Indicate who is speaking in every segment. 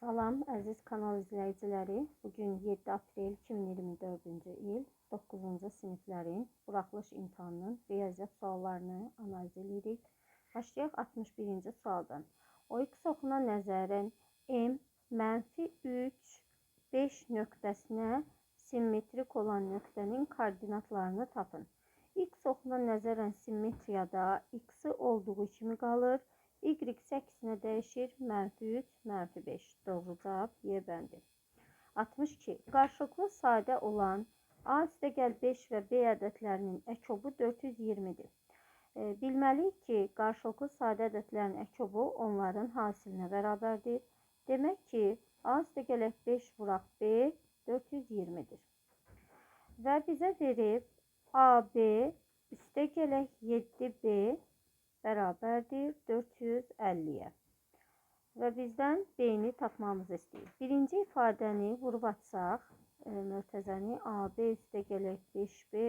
Speaker 1: Salam əziz kanal izləyiciləri. Bugün 7 aprel 2024-cü il 9-cu siniflərin buraxılış imtahanının riyaziyyat suallarını analiz edirik. Başlayaq 61-ci sualdan. OX oxuna nəzərən M mənfi 3, 5 nöqtəsinə simmetrik olan nöqtənin koordinatlarını tapın. X oxuna nəzərən simmetriyada x-i olduğu kimi qalır. Y səksinə dəyişir. Mənfi 3, mənfi 5. Doğru cavab Y bəndi. 62. Qarşılıqlı sadə olan A üstəgəl 5 və B ədədlərinin əkobu 420-dir. E, bilməliyik ki, qarşılıqlı sadə ədədlərin əkobu onların hasilinə bərabərdir. Demək ki, A üstəgələk 5 vuraq B 420-dir. Və bizə verib AB üstəgələk 7B bərabərdir 450-yə. Və bizdən B-ni tapmamızı istəyir. Birinci ifadəni vurub açsaq, e, mörtəzəni AB üstə gələk 5B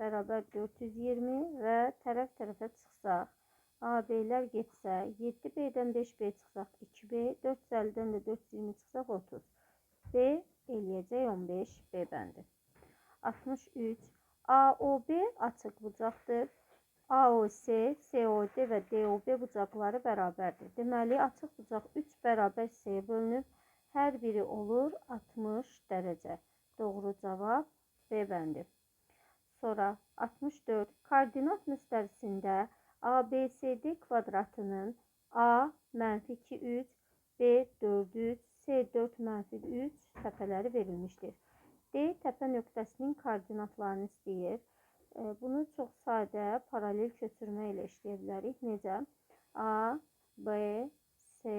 Speaker 1: bərabər 420 və tərəf-tərəfə çıxsaq, AB-lər getsə, 7B-dən 5B çıxsaq 2B, 450-dən də 420 çıxsaq 30. B eləyəcək 15 B bəndi. 63. AOB açıq bucaqdır. AOC, COD və DOB bucaqları bərabərdir. Deməli, açıq bucaq 3 bərabər hissəyə bölünüb. Hər biri olur 60 dərəcə. Doğru cavab B bəndi. Sonra 64. Koordinat müstəvisində ABCD kvadratının A mənfi 2, 3, B 4, 3, C 4 mənfi 3 təpələri verilmişdir. D təpə nöqtəsinin koordinatlarını istəyir. Bunu çox sadə paralel köçürmə ilə işləyə bilərik. Necə? A, B, C,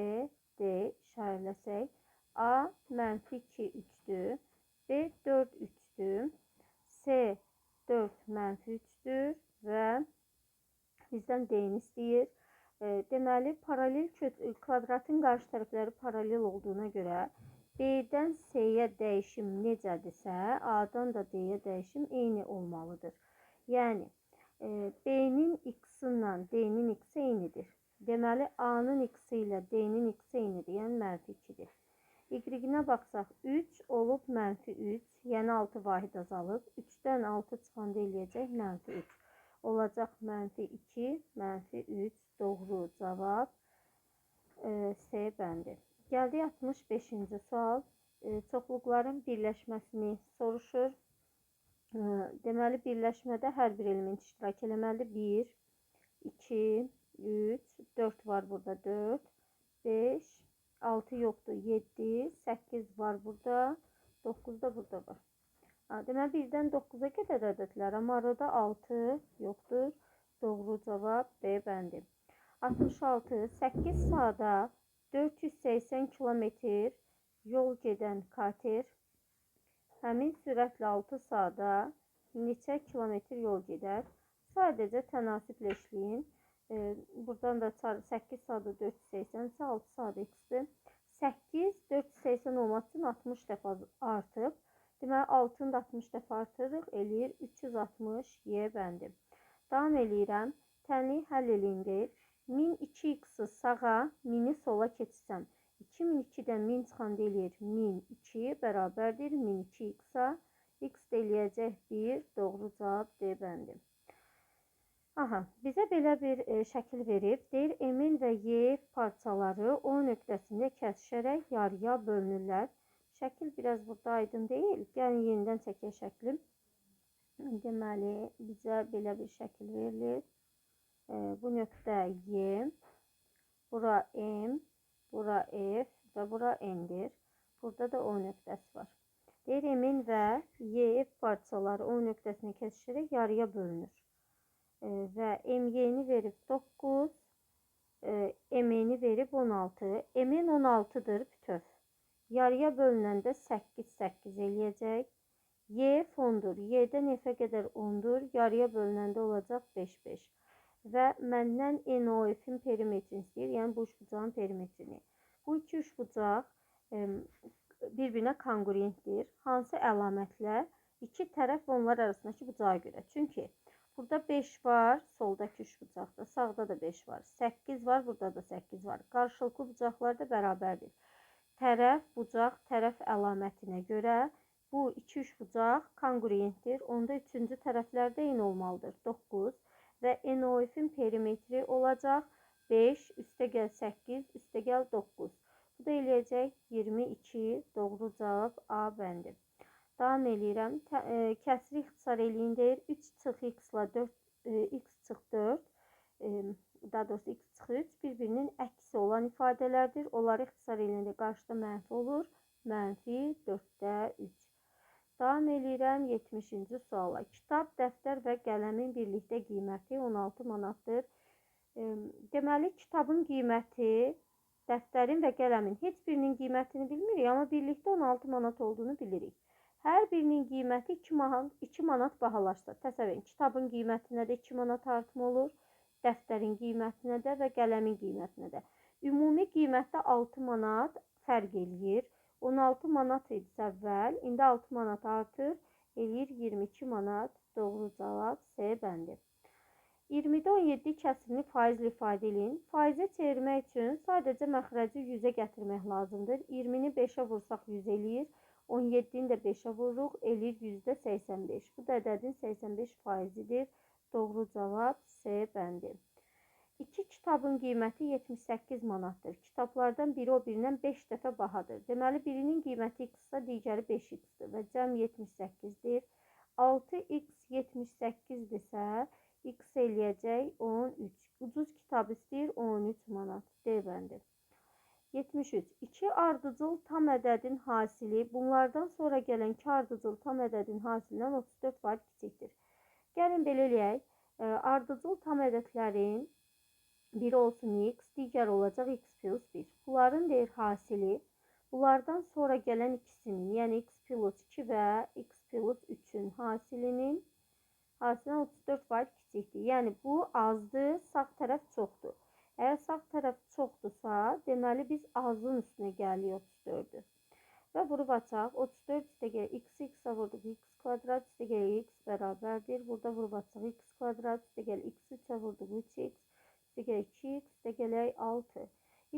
Speaker 1: D işarələsək. A mənfi 2, 3-dür. B 4, 3-dür. C 4 mənfi 3-dür və bizdən D-ni istəyir. Deməli, paralel kvadratın qarşı tərəfləri paralel olduğuna görə B-dən C-yə dəyişim necədirsə, A-dan da D-yə dəyişim eyni olmalıdır. Yəni e, B-nin ilə D-nin x-i eynidir. Deməli A-nın x-i ilə D-nin x-i eynidir, yəni mənfi 2-dir. Y-nə baxsaq 3 olub mənfi 3, yəni 6 vahid azalıb. 3-dən 6 çıxanda eləyəcək mənfi 3. Olacaq mənfi 2, mənfi 3 doğru cavab e, C bəndi. Gəldik 65-ci sual. E, çoxluqların birləşməsini soruşur. Deməli, birləşmədə hər bir element iştirak eləməlidir. 1, 2, 3, 4 var burada 4, 5, 6 yoxdur 7, 8 var burada, 9 da burada var. Deməli, 1-dən 9-a qədər ədədlər, amma arada 6 yoxdur. Doğru cavab B bəndi. 66. 8 saata 480 kilometr yol gedən kater Həmin sürətlə 6 saata neçə kilometr yol gedər? Sadəcə tənasiblə işləyin. E, buradan da 8 saata 480 isə 6 saat x-dir. 8 480 olması üçün 60 dəfə artıb. Deməli 6-nı da 60 dəfə artırırıq, eləyir 360 y bəndi. Davam eləyirəm. Tənliyi həll eləyin deyir. 1002x-i sağa, 1000-i sola keçsəm. 2002-dən 1000 çıxanda eləyir 1002 bərabərdir 1002 x-a. X də eləyəcək 1, doğru cavab D bəndi. Aha, bizə belə bir e, şəkil verib. Deyir, M-in və Y parçaları O nöqtəsində kəsişərək yarıya bölünürlər. Şəkil biraz burada aydın deyil. Gəlin yenidən çəkək şəkli. Deməli, bizə belə bir şəkil verilir. E, bu nöqtə Y, bura M, Bura F və bura N'dir. Burada da O nöqtəsi var. Deyir, M-in və Y parçaları O nöqtəsini kəsişərək yarıya bölünür. E, və MY-ni verib 9, e, M-ni verib 16. M-in 16-dır bütöv. Yarıya bölünəndə 8, 8 eləyəcək. Y fondur. Y-dən F-ə qədər 10-dur. Yarıya bölünəndə olacaq 5, 5 və məndən NOF-in perimetrini istəyir, yəni bu üçbucağın perimetrini. Bu iki üçbucaq bir-birinə konqurentdir. Hansı əlamətlə? İki tərəf onlar arasındakı bucağa görə. Çünki burada 5 var, soldakı üçbucaqda, sağda da 5 var. 8 var, burada da 8 var. Qarşılıqlı bucaqlar da bərabərdir. tərəf, bucaq, tərəf əlamətinə görə bu iki üç bucaq kongruentdir. Onda üçüncü tərəflərdə eyni olmalıdır. 9 və NOF-in perimetri olacaq 5 üstəgəl 8 üstəgəl 9. Bu da eləyəcək 22. Doğru cavab A bəndi. Davam eləyirəm. E, kəsiri ixtisar eləyin deyir. 3 çıx x ilə 4 e, x çıx 4 e, daha doğrusu x çıx 3 bir-birinin əksi olan ifadələrdir. Onları ixtisar eləyəndə qarşıda mənfi olur. Mənfi 4-də 3. Davam eləyirəm 70-ci suala. Kitab, dəftər və qələmin birlikdə qiyməti 16 manatdır. Deməli, kitabın qiyməti, dəftərin və qələmin heç birinin qiymətini bilmirik, amma birlikdə 16 manat olduğunu bilirik. Hər birinin qiyməti 2 manat, 2 manat bahalaşsa, təsəvvür edin, kitabın qiymətinə də 2 manat artım olur, dəftərin qiymətinə də və qələmin qiymətinə də. Ümumi qiymətdə 6 manat fərq eləyir. 16 manat idi əvvəl. İndi 6 manat artır. Eləyir 22 manat. Doğru cavab C bəndi. 20-də 17 kəsirini faizli ifadə edin. Faizə çevirmək üçün sadəcə məxrəci 100-ə gətirmək lazımdır. 20-ni 5-ə vursaq 100 eləyir. 17-ni də 5-ə vururuq, eləyir yüzdə 85. Bu da ədədin 85 faizidir. Doğru cavab C bəndi. İki kitabın qiyməti 78 manatdır. Kitablardan biri o birindən 5 dəfə bahadır. Deməli, birinin qiyməti x-sa, digəri 5x-dir və cəm 78-dir. 6x 78-dirsə, x eləyəcək 13. Ucuz kitab istəyir 13 manat. D bəndi. 73. İki ardıcıl tam ədədin hasili bunlardan sonra gələn iki ardıcıl tam ədədin hasilindən 34 var kiçikdir. Gəlin belə eləyək. Ardıcıl tam ədədlərin biri olsun x, digər olacaq x plus 1. Bunların deyir hasili, bunlardan sonra gələn ikisinin, yəni x plus 2 və x plus 3-ün hasilinin hasilinə 34 var kiçikdir. Yəni bu azdır, sağ tərəf çoxdur. Əgər sağ tərəf çoxdursa, deməli biz azın üstünə gəlirik 34-ü. Və vurub açaq. 34 üstə gəlir x, x-ə x kvadrat üstə gəlir x bərabərdir. Burada vurub açaq x kvadrat üstə gəlir x, 3-ə vurduq 3x gələk 2x, üstə gələk 6.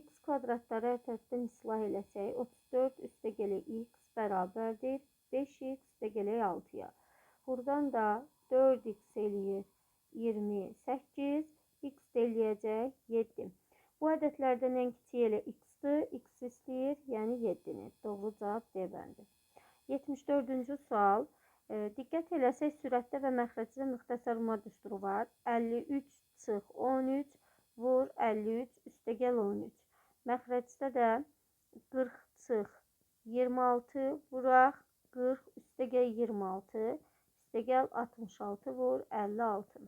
Speaker 1: x kvadratları tərəfdən islah eləsək, 34 üstə gələk x bərabərdir 5x üstə gələk 6-ya. Buradan da 4x eləyir 28, x eləyəcək 7. Bu ədədlərdən ən kiçik elə x-dir, x istəyir, yəni 7-ni. Doğru cavab D bəndi. 74-cü sual. E, diqqət eləsək, sürətdə və məxrəcdə müxtəsər umar düsturu var. 53 çıx 13 vur 53 üstəgəl 13. Məxrəcdə də 40 çıx 26 vuraq 40 üstəgəl 26 üstəgəl 66 vur 56.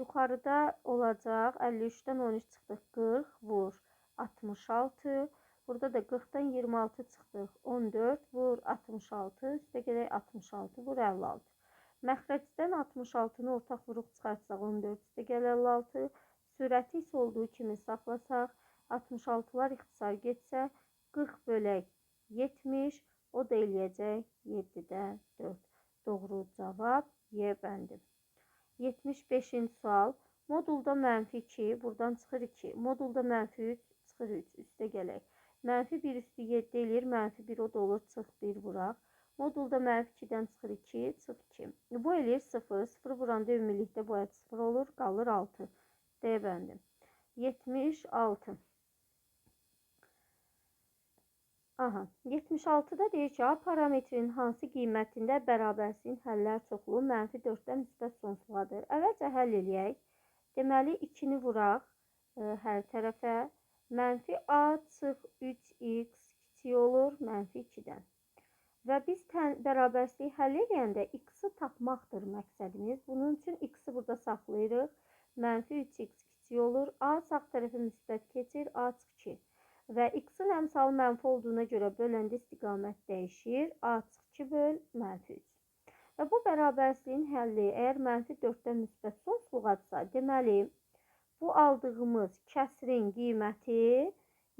Speaker 1: Yuxarıda olacaq 53-dən 13 çıxdıq 40 vur 66. Burada da 40-dan 26 çıxdıq 14 vur 66 üstəgələk 66 vur 56. Məxrəcdən 66-nı ortaq vuruq çıxartsaq 14 üstəgəl 56 Sürəti isə olduğu kimi saxlasaq, 66-lar ixtisar getsə, 40 bölək 70, o da eləyəcək 7-də 4. Doğru cavab Y bəndi. 75-ci sual. Modulda mənfi 2, buradan çıxır 2. Modulda mənfi 3, çıxır 3. Üstə gələk. Mənfi 1 üstü 7 eləyir, mənfi 1 o da olur, çıx 1 vuraq. Modulda mənfi 2-dən çıxır 2, çıx 2. Bu eləyir 0, 0 vuranda ümumilikdə bu ət 0 olur, qalır 6. D bəndi. 76. Aha, 76-da deyir ki, A parametrin hansı qiymətində bərabərliyin həllər çoxluğu mənfi 4-dən müsbət sonsuzladır. Əvvəlcə həll eləyək. Deməli, 2-ni vuraq ə, e, hər tərəfə. Mənfi A çıx 3x kiçik olur mənfi 2-dən. Və biz bərabərliyi həll eləyəndə x-i tapmaqdır məqsədimiz. Bunun üçün x-i burada saxlayırıq mənfi 3x kiçik olur. A sağ tərəfi müsbət keçir, A çıx 2. Və x-in əmsalı mənfi olduğuna görə böləndə istiqamət dəyişir. A çıx 2 böl mənfi 3. Və bu bərabərsizliyin həlli əgər mənfi 4-dən müsbət sonsuzluqadırsa, deməli, bu aldığımız kəsrin qiyməti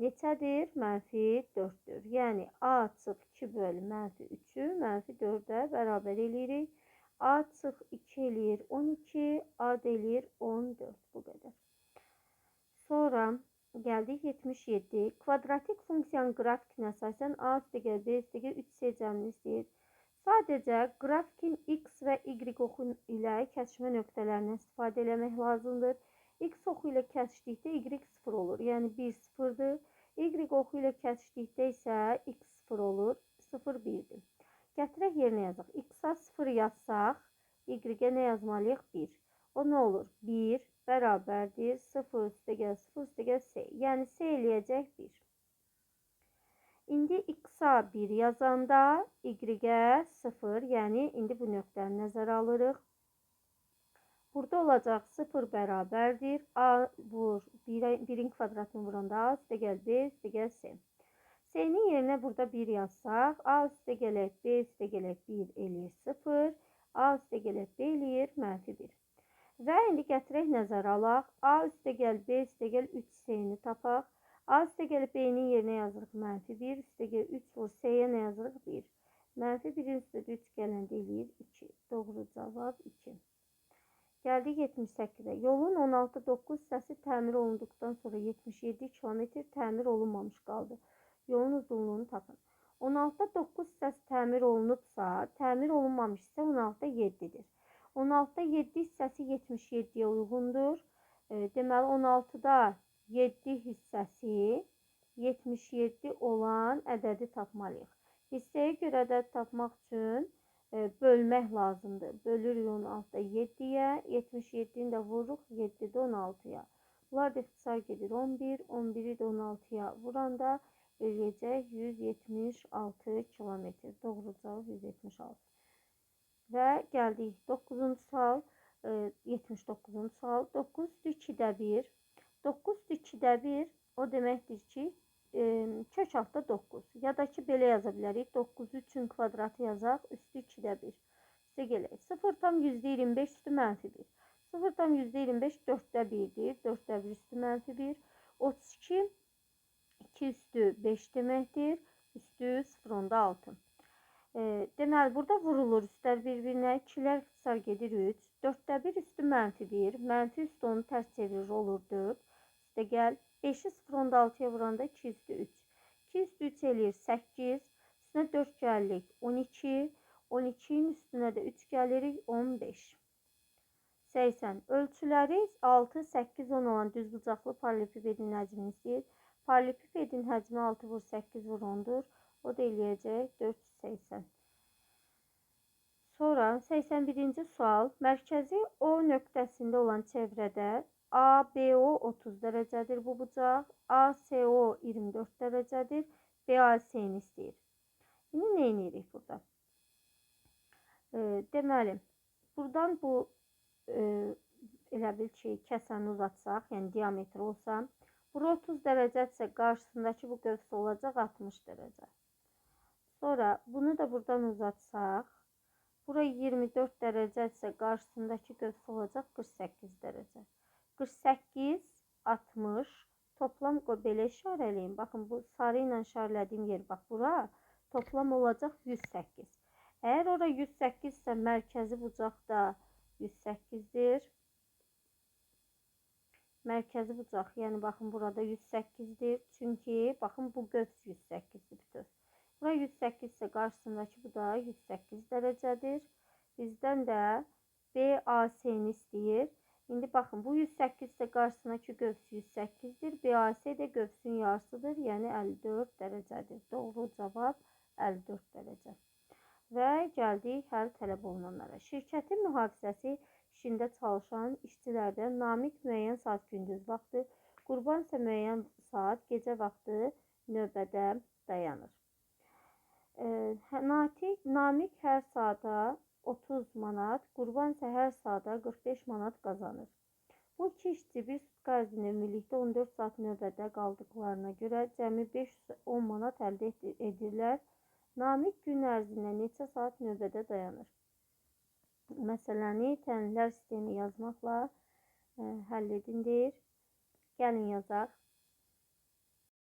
Speaker 1: neçədir? Mənfi 4-dür. Yəni, A çıx 2 böl mənfi 3-ü mənfi 4-ə bərabər eləyirik. A çıx 2 eləyir 12, A eləyir 14. Bu qədər. Sonra Gəldik 77. Kvadratik funksiyanın qrafikinə əsasən a üstəgəl b üstəgəl 3c cəmini istəyir. Sadəcə qrafikin x və y oxu ilə kəsişmə nöqtələrindən istifadə etmək lazımdır. x oxu ilə kəsişdikdə y 0 olur, yəni 1 0-dır. y oxu ilə kəsişdikdə isə x 0 olur, 0 1-dir. Gətirək yerinə yazaq. x-a 0 yazsaq, y-ə nə yazmalıyıq? 1. O nə olur? 1 bərabərdir 0 üstəgəl 0 üstəgəl s. Yəni s eləyəcək 1. İndi x-a 1 yazanda y-ə 0, yəni indi bu nöqtəni nəzərə alırıq. Burada olacaq 0 bərabərdir. A vur 1-in kvadratını vuranda üstəgəl B üstəgəl S. S-nin yerinə burada 1 yazsaq, A üstəgələk B üstəgələk 1 eləyir 0. A üstəgələk B eləyir mənfi 1. Və indi gətirək nəzərə alaq. A üstəgəl B üstəgəl 3C-ni tapaq. A üstəgəl B-nin yerinə yazırıq mənfi 1, üstəgəl 3 vur C-yə nə yazırıq? 1. Mənfi 1-in üstədə 3 gələndə eləyir 2. Doğru cavab 2. Gəldik 78-ə. Yolun 16-9 hissəsi təmir olunduqdan sonra 77 km təmir olunmamış qaldı. Yolun uzunluğunu tapın. 16-9 hissəsi təmir olunubsa, təmir olunmamış isə 16-7-dir. 16-da 7 hissəsi 77-yə uyğundur. E, deməli 16-da 7 hissəsi 77 olan ədədi tapmalıyıq. Hissəyə görə ədəd tapmaq üçün e, bölmək lazımdır. Bölürük 16-da 7-yə, 77-ni də vururuq 7-də 16-ya. Bunlar da ixtisar gedir 11, 11-i də 16-ya vuranda eləyəcək 176 kilometr. Doğru cavab 176. Və gəldik 9-cu sual, 79-cu e, sual. 9 2-də 1. 9 2-də 1 o deməkdir ki, e, kök altda 9. Ya da ki, belə yaza bilərik. 9 3-ün kvadratı yazaq, üstü 2-də 1. Üstə gələk. 0 tam %25 üstü mənfi 1. 0 tam %25 4-də 1-dir. 4-də 1 üstü mənfi 1. 32 2 üstü 5 deməkdir. Üstü 0 onda 6. E, deməli, burada vurulur üstlər bir-birinə. 2-lər ixtisar gedir 3. 4-də 1 üstü mənfi 1. Mənfi üstü onu tərs çevirir olur 4. Üstə gəl. 5-i 0 onda 6-ya vuranda 2 üstü 3. 2 üstü 3 eləyir 8. Üstünə 4 gəldik 12. 12-nin üstünə də 3 gəlirik 15. 80. Ölçüləri 6, 8, 10 olan düzbucaqlı paralelipipedin həcmini istəyir. Paralelipipedin həcmi 6 vur 8 vur 10-dur. O da eləyəcək 480. Sonra 81-ci sual. Mərkəzi O nöqtəsində olan çevrədə ABO 30 dərəcədir bu bucaq, ACO 24 dərəcədir, BAC-ni istəyir. İndi nə edirik burada? E, deməli, buradan bu e, elə bil ki, kəsəni uzatsaq, yəni diametr olsa, bura 30 dərəcədirsə qarşısındakı bu qövs olacaq 60 dərəcə. Sonra bunu da buradan uzatsaq, bura 24 dərəcədirsə qarşısındakı qövs olacaq 48 dərəcə. 48, 60, toplam belə işarəliyim. Baxın, bu sarı ilə işarələdiyim yer, bax, bura toplam olacaq 108. Əgər ora 108 isə mərkəzi bucaqda 108-dir. Mərkəzi bucaq, yəni baxın, burada 108-dir. Çünki, baxın, bu qövs 108-dir bütöv. Bura 108 ise qarşısındakı bu da 108 dərəcədir. Bizdən də BAC-ni istəyir. İndi baxın, bu 108 ise qarşısındakı qövs 108-dir. BAC də qövsün yarısıdır, yəni 54 dərəcədir. Doğru cavab 54 dərəcə. Və gəldik həll tələb olunanlara. Şirkətin mühafizəsi işində çalışan işçilərdən Namik müəyyən saat gündüz vaxtı, Qurban isə müəyyən saat gecə vaxtı növbədə dayanır. Natiq, Namik hər saata 30 manat, Qurban isə hər saata 45 manat qazanır. Bu iki işçi bir sutka ərzində ümumilikdə 14 saat növbədə qaldıqlarına görə cəmi 510 manat əldə edirlər. Namik gün ərzində neçə saat növbədə dayanır? Məsələni təhlillər sistemi yazmaqla ə, həll edin deyir. Gəlin yazaq.